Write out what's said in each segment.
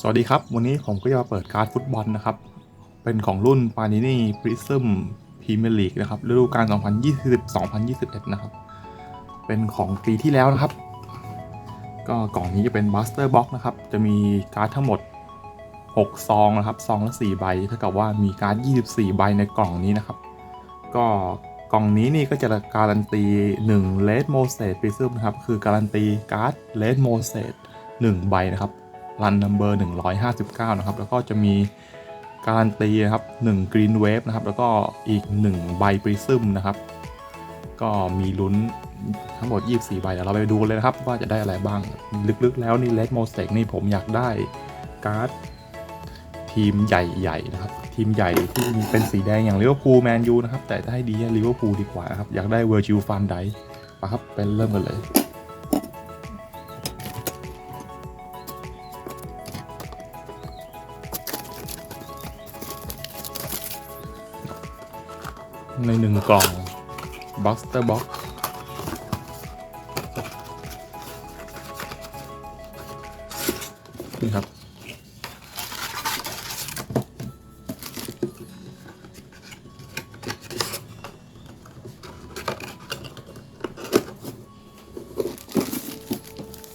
สวัสดีครับ วันนี้ผมก็จะมาเปิดการ์ดฟุตบอลนะครับ เป็นของรุ่น p a n i n i Prism Premier League นะครับฤดูกาล 2020-2021 นะครับ เป็นของปีที่แล้วนะครับ ก็กล่องนี้จะเป็น Buster Box นะครับ จะมีการ์ดทั้งหมด 6 ซองนะครับ ซองละ 4 ใบ เท่ากับว่ามีการ์ด 24 ใบในกล่องนี้นะครับ ก็กล่องนี้นี่ก็จะการันตี1 Red m o s e s Prism นะครับ คือการันตีการ์ด Red m o s e s 1 ใบนะครับ รันนัมเบอร์159 นะครับ แล้วก็จะมีการันตีครับ1 Green Wave นะครับ แล้วก็อีก 1 ใบ Prism นะครับ ก็มีลุ้นทั้งหมด 24 ใบเดี๋ยวเราไปดูเลยนะครับ ว่าจะได้อะไรบ้าง ลึกๆแล้วนี่ Red m o s e นี่ผมอยากได้การ์ดทีมใหญ่ๆนะครับ ทีมใหญ่ที่มีเป็นสีแดงอย่างลิเวอร์พูลแมนยูนะครับ แต่ถ้าให้ดีลิเวอร์พูลดีกว่านะครับ อยากได้เวอร์จิลฟานไดปะครับเป็นเริ่มกันเลย ในหนึ่งกล่อง Buster Box นี่ครับ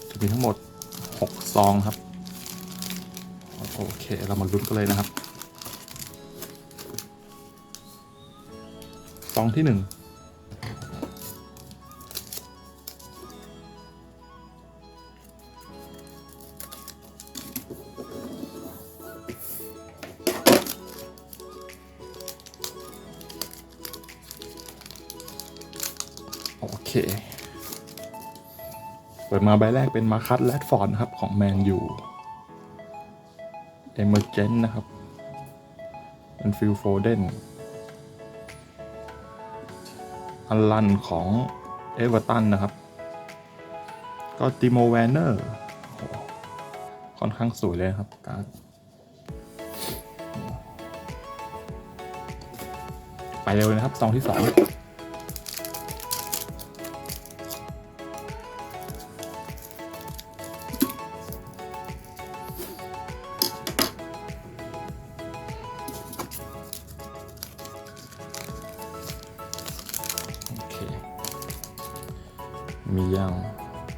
จะมีทั้งหมด 6 ซองครับ โอเค เรามาลุ้นกันเลยนะครับ องที่หนึ่งโอเค เปิดมาใบแรกเป็นมาคัตแรดฟอร์ดนะครับ ของแมนยูเอเมอร์เจนนะครับ เป็นฟิลโฟเดน อัลลันของเอเวอร์ตันนะครับ ก็ติโมแวนเนอร์ค่อนข้างสวยเลยครับการ์ดไปเร็วเลยนะครับซองที่สอง มียัง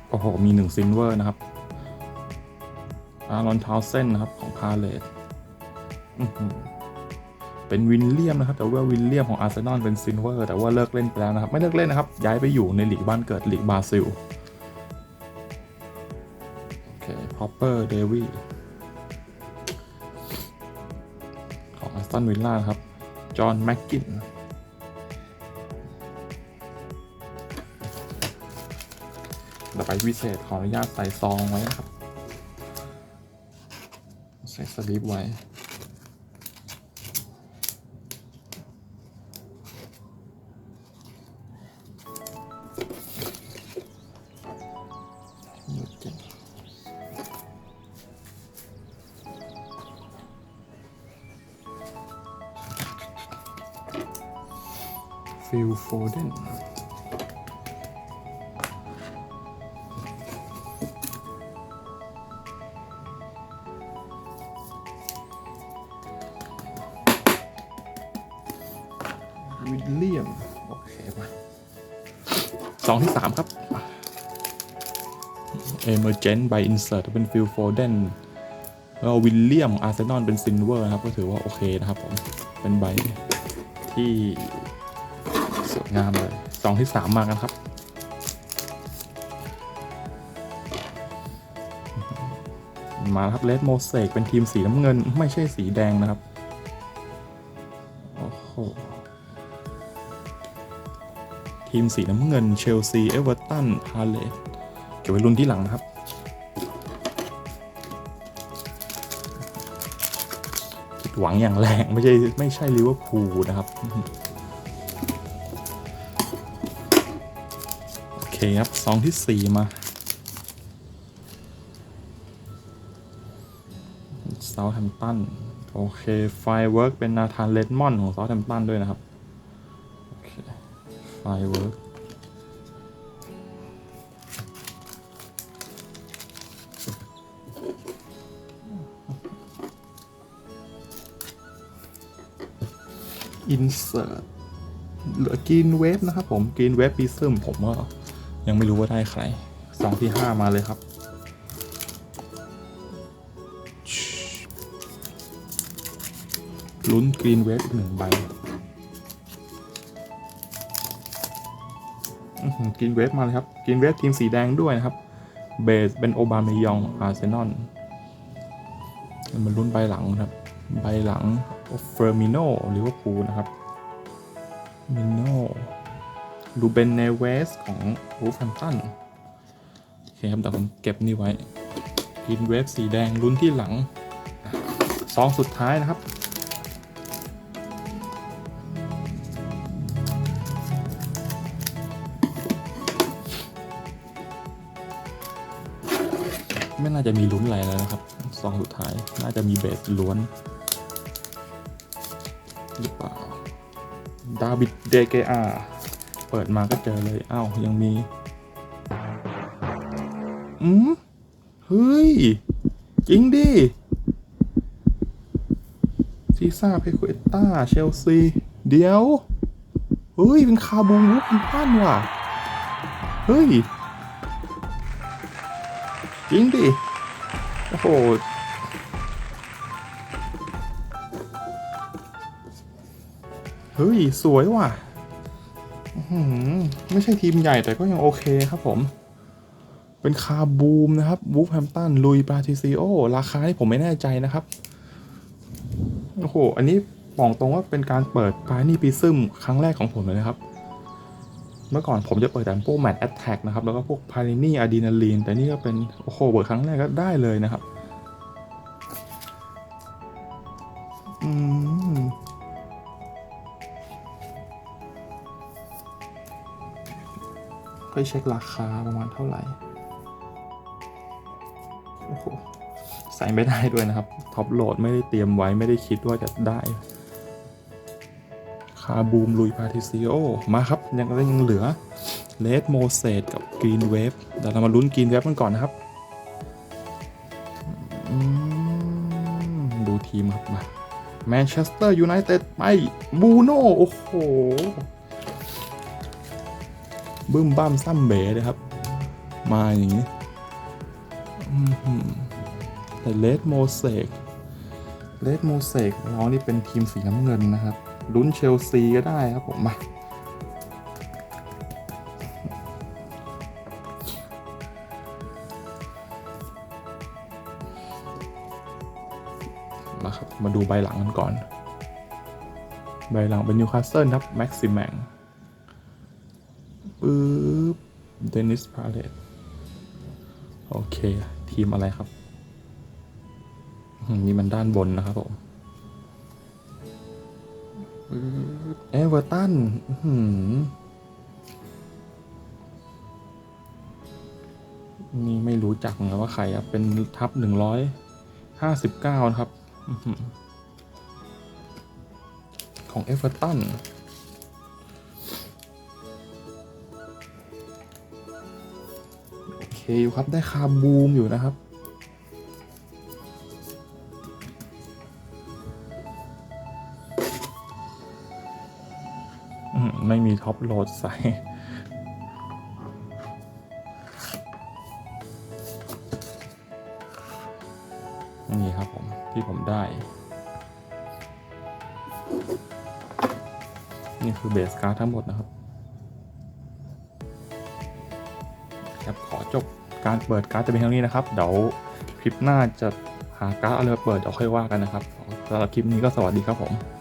โอ้โห มีหนึ่งซินเวอร์นะครับ อารอนทาวเซนนะครับ ของพาเลตเป็นวินเลียมนะครับ แต่ว่าวินเลียมของอาร์เซนอลเป็นซินเวอร์แต่ว่าเลิกเล่นไปแล้วนะครับ ไม่เลิกเล่นนะครับ ย้ายไปอยู่ในหลีกบ้านเกิดหลีกบราซิล โอเค พอปเปอร์เดวีของอาร์ตันวิลล่าครับ จอห์นแม็กกิน ต่อไปพิเศษขออนุญาตใส่ซองไว้นะครับ ใส่สลิปไว้ฟิลโฟเดน วิลเลียม โอเคมาสองที่สามครับเอเมอร์เจน by insert เป็นฟิลโฟเดนแล้ววิลเลียมอาร์เซนอลเป็นซินเวอร์นะครับ ก็ถือว่าโอเคนะครับผม เป็นใบที่สวยงามเลยสองที่สามมากันครับมาครับเลดโมเสกเป็นทีมสีน้ำเงิน ไม่ใช่สีแดงนะครับ โอ้โห ทีมสีน้ำเงินเชลซี เอเวอร์ตัน พาเลตเก็บไว้รุ่นที่หลังนะครับ หวังอย่างแรงไม่ใช่ไม่ใช่ลิเวอร์พูลนะครับ โอเคครับซองที่สี่มาเซาท์แฮมป์ตันโอเคไฟเวิร์กเป็นนาธานเลดมอนของเซาท์แฮมป์ตันด้วยนะครับ ไฟเวิร์กอินเสิร์ตเหลือกินเว็บนะครับผมกินเว็บปีซึมผมก็ยังไม่รู้ว่าได้ใครสองที่ห้ามาเลยครับลุ้นกรีนเวฟหนึ่งใบ กรีนเวฟมาเลยครับกรีนเวฟทีมสีแดงด้วยนะครับ เบสเป็นโอบามยองอาร์เซนอลมันลุ้นใบหลังครับ ใบหลังเฟอร์มิโนลิเวอร์พูลนะครับ มิโนลูเบนเนเวสของวูฟแฮมตันโอเคครับแต่ผมเก็บนี่ไว้กินเวฟสีแดงลุ้นที่หลังซองสุดท้ายนะครับ ไม่น่าจะมีลุ้นอะไรแล้วนะครับซองสุดท้ายน่าจะมีเบสล้วนหรือเปล่าดาวิดเดเกอาเปิดมาก็เจอเลยอ้าวยังมีอืมเฮ้ย จริงดิซีซ่าเพโคเอตตาเชลซี เดี๋ยว เฮ้ย เป็นคาบูมูเป็นพันว่ะ เฮ้ย จริงดิ โอ้โห เฮ้ย สวยว่ะ ไม่ใช่ทีมใหญ่แต่ก็ยังโอเคครับผม เป็นคาบูมนะครับวูฟแฮมตันลุยปาทิซิโอ ราคาที่ผมไม่แน่ใจนะครับ โอ้โห อันนี้บอกตรงว่าเป็นการเปิดปานี่ปีซึมครั้งแรกของผมเลยนะครับ เมื่อก่อนผมจะเปิดแต่พวกแมตแอตแทกนะครับ แล้วก็พวกพารินี่อะดรีนาลีน แต่นี่ก็เป็น โอ้โหเปิดครั้งแรกก็ได้เลยนะครับ อืมค่อยเช็คราคาประมาณเท่าไหร่ โอ้โห ใส่ไม่ได้ด้วยนะครับ ท็อปโหลดไม่ได้เตรียมไว้ไม่ได้คิดว่าจะได้ คาบูมลุยพาทิซิโอ มาครับ ยังยังเหลือเลดโมเสสกับกรีนเวฟเดี๋ยวเรามาลุ้นกรีนเวฟกันก่อนนะครับ ดูทีมครับมาแมนเชสเตอร์ยูไนเต็ดไปบูโน่โอ้โห บึ้มบ้ามซ้ำเบ๋เลยครับ มาอย่างนี้แต่เลดโมเสกเลดโมเสกน้องนี่เป็นทีมสีน้ำเงินนะครับ ลุ้นเชลซีก็ได้ครับผมมามาครับมาดูใบหลังกันก่อน ใบหลังเป็นนิวคาสเซิลครับ แม็กซิแมงปึ๊บเดนิสพาเลตโอเค ทีมอะไรครับ นี่มันด้านบนนะครับผม เอเวอร์ตันนี่ไม่รู้จักนะว่าใครครับเป็นทับหนึ่งร้อยห้าสิบเก้านะครับ ของเอเวอร์ตันโอเคอยู่ครับได้คาบูมอยู่นะครับ ไม่มีท็อปโหลดใส่นี่ครับผม ที่ผมได้ นี่คือเบสการ์ดทั้งหมดนะครับครับขอจบการเปิดการ์ดจะเป็นเท่านี้นะครับ เดี๋ยวคลิปหน้าจะหาการ์ดอะไรมเปิดเดี๋ยวค่อยว่ากันนะครับสำหรับคลิปนี้ก็สวัสดีครับผม